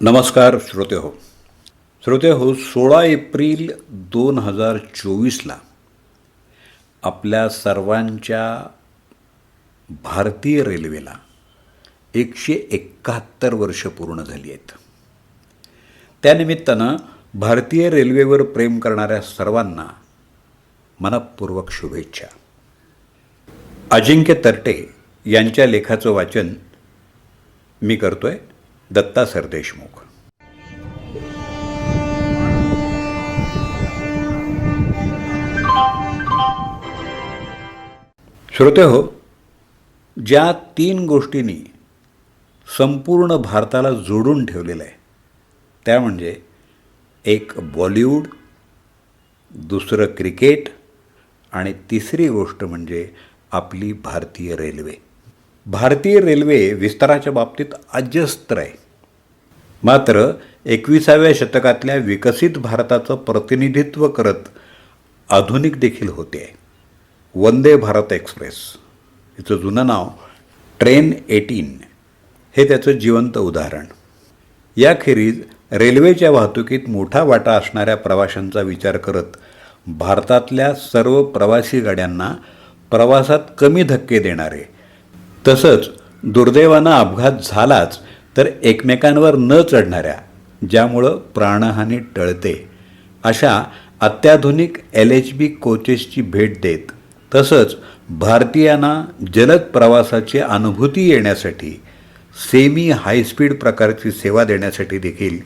नमस्कार श्रोते हो. श्रोते हो सोळा एप्रिल दोन हजार चोवीसला आपल्या सर्वांच्या भारतीय रेल्वेला एकशे एकाहत्तर वर्ष पूर्ण झाली आहेत. त्यानिमित्तानं भारतीय रेल्वेवर प्रेम करणाऱ्या सर्वांना मनपूर्वक शुभेच्छा. अजिंक्य तरटे यांच्या लेखाचं वाचन मी करतो आहे दत्ता सरदेशमुख. श्रोते हो ज्या तीन गोष्टींनी संपूर्ण भारताला जोडून ठेवलेलं आहे त्या म्हणजे एक बॉलिवूड दुसरं क्रिकेट आणि तिसरी गोष्ट म्हणजे आपली भारतीय रेल्वे. भारतीय रेल्वे विस्ताराच्या बाबतीत अजस्त्र आहे. मात्र एकविसाव्या शतकातल्या विकसित भारताचं प्रतिनिधित्व करत आधुनिक देखील होते. आहे वंदे भारत एक्सप्रेस. हिचं जुनं नाव ट्रेन एटीन. हे त्याचं जिवंत उदाहरण. याखेरीज रेल्वेच्या वाहतुकीत मोठा वाटा असणाऱ्या प्रवाशांचा विचार करत भारतातल्या सर्व प्रवासी गाड्यांना प्रवासात कमी धक्के देणारे तसंच दुर्दैवानं अपघात झालाच तर एकमेकांवर न चढणाऱ्या ज्यामुळं प्राणहानी टळते अशा अत्याधुनिक एल एच बी कोचेसची भेट देत तसंच भारतीयांना जलद प्रवासाची अनुभूती येण्यासाठी सेमी हायस्पीड प्रकारची सेवा देण्यासाठी देखील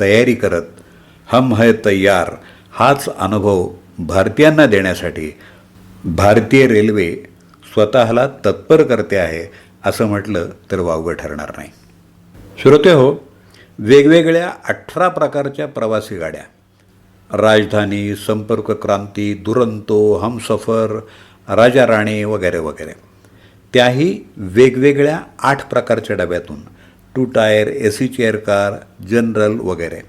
तयारी करत हम है तयार हाच अनुभव भारतीयांना देण्यासाठी भारतीय रेल्वे स्वतःला तत्पर करते आहे असं म्हटलं तर वावगं ठरणार नाही. श्रोते हो वेगवेगळ्या अठरा प्रकारच्या प्रवासी गाड्या. राजधानी संपर्क क्रांती दुरंतो हमसफर राजाराणी वगैरे वगैरे. त्याही वेगवेगळ्या आठ प्रकारच्या डब्यातून. Two tier A C chair car general वगैरे.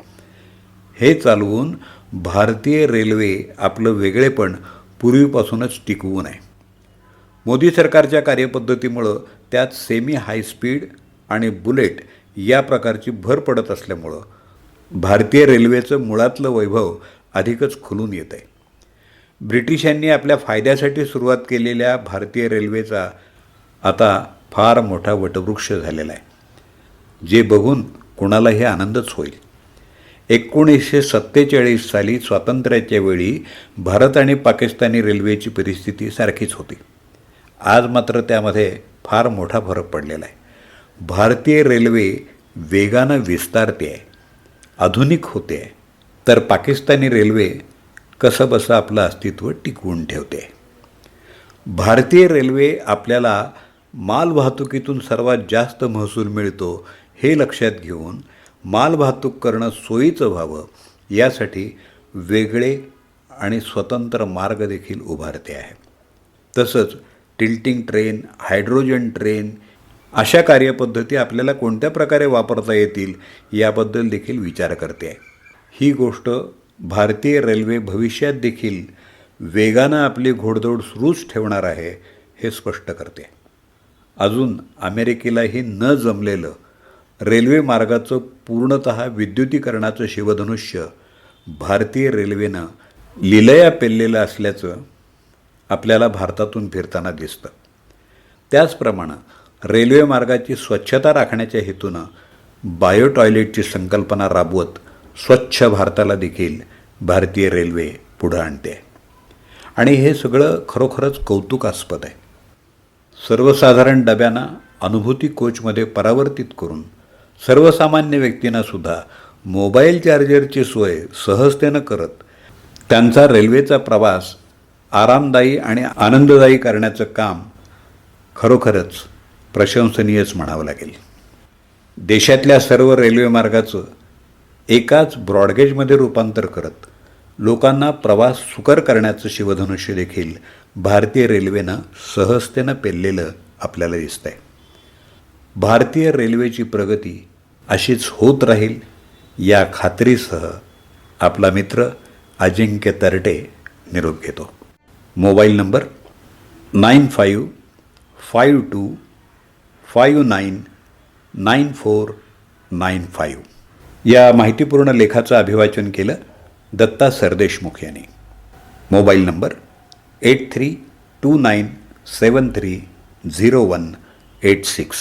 हे चालवून भारतीय रेल्वे आपलं वेगळेपण पूर्वीपासूनच टिकवून आहे मोदी सरकारच्या कार्यपद्धतीमुळं त्यात सेमी हायस्पीड आणि बुलेट या प्रकारची भर पडत असल्यामुळं भारतीय रेल्वेचं मुळातलं वैभव अधिकच खुलून येत आहे ब्रिटिशांनी आपल्या फायद्यासाठी सुरुवात केलेल्या भारतीय रेल्वेचा आता फार मोठा वटवृक्ष झालेला आहे. जे बघून कुणालाही आनंदच होईल. एकोणीसशे सत्तेचाळीस साली स्वातंत्र्याच्या वेळी भारत आणि पाकिस्तानी रेल्वेची परिस्थिती सारखीच होती. आज मात्र त्यामध्ये फार मोठा फरक पडलेला आहे. भारतीय रेल्वे वेगानं विस्तारते आहे आधुनिक होते आहे तर पाकिस्तानी रेल्वे कसं बसं आपलं अस्तित्व टिकवून ठेवते भारतीय रेल्वे आपल्याला मालवाहतुकीतून सर्वात जास्त महसूल मिळतो हे लक्षात घेऊन मालवाहतूक करणं सोयीचं व्हावं यासाठी वेगळे आणि स्वतंत्र मार्ग देखील उभारते आहे. तसंच टिल्टिंग ट्रेन हायड्रोजन ट्रेन अशा कार्यपद्धती आपल्याला कोणत्या प्रकारे वापरता येतील याबद्दल देखील विचार करते. आहे ही गोष्ट भारतीय रेल्वे भविष्यात देखील वेगानं आपली घोडदौड सुरूच ठेवणार आहे हे स्पष्ट करते. अजून अमेरिकेलाही न जमलेलं रेल्वे मार्गाचं पूर्णत विद्युतीकरणाचं शिवधनुष्य भारतीय रेल्वेनं लिलया पेललेलं असल्याचं आपल्याला भारतातून फिरताना दिसतं. त्याचप्रमाणे रेल्वे मार्गाची स्वच्छता राखण्याच्या हेतूनं बायो टॉयलेटची संकल्पना राबवत स्वच्छ भारताला देखील भारतीय रेल्वे पुढं आणते. आणि हे सगळं खरोखरच कौतुकास्पद आहे. सर्वसाधारण डब्यांना अनुभूती कोचमध्ये परावर्तित करून सर्वसामान्य व्यक्तींनासुद्धा मोबाईल चार्जरची सोय सहजतेनं करत त्यांचा रेल्वेचा प्रवास आरामदायी आणि आनंददायी करण्याचं काम खरोखरच प्रशंसनीयच म्हणावं लागेल. देशातल्या सर्व रेल्वे मार्गाचं एकाच ब्रॉडगेजमध्ये रूपांतर करत लोकांना प्रवास सुकर करण्याचं शिवधनुष्य देखील भारतीय रेल्वेनं सहजतेनं पेललेलं आपल्याला दिसतं आहे भारतीय रेल्वेची प्रगती अशीच होत राहील या खात्रीसह आपला मित्र अजिंक्य तरटे निरोप घेतो. Mobile number nine five five two five nine nine four nine five. या माहितीपूर्ण लेखाचं अभिवाचन केलं दत्ता सरदेशमुख यांनी. Mobile number eight three two nine seven three zero one eight six.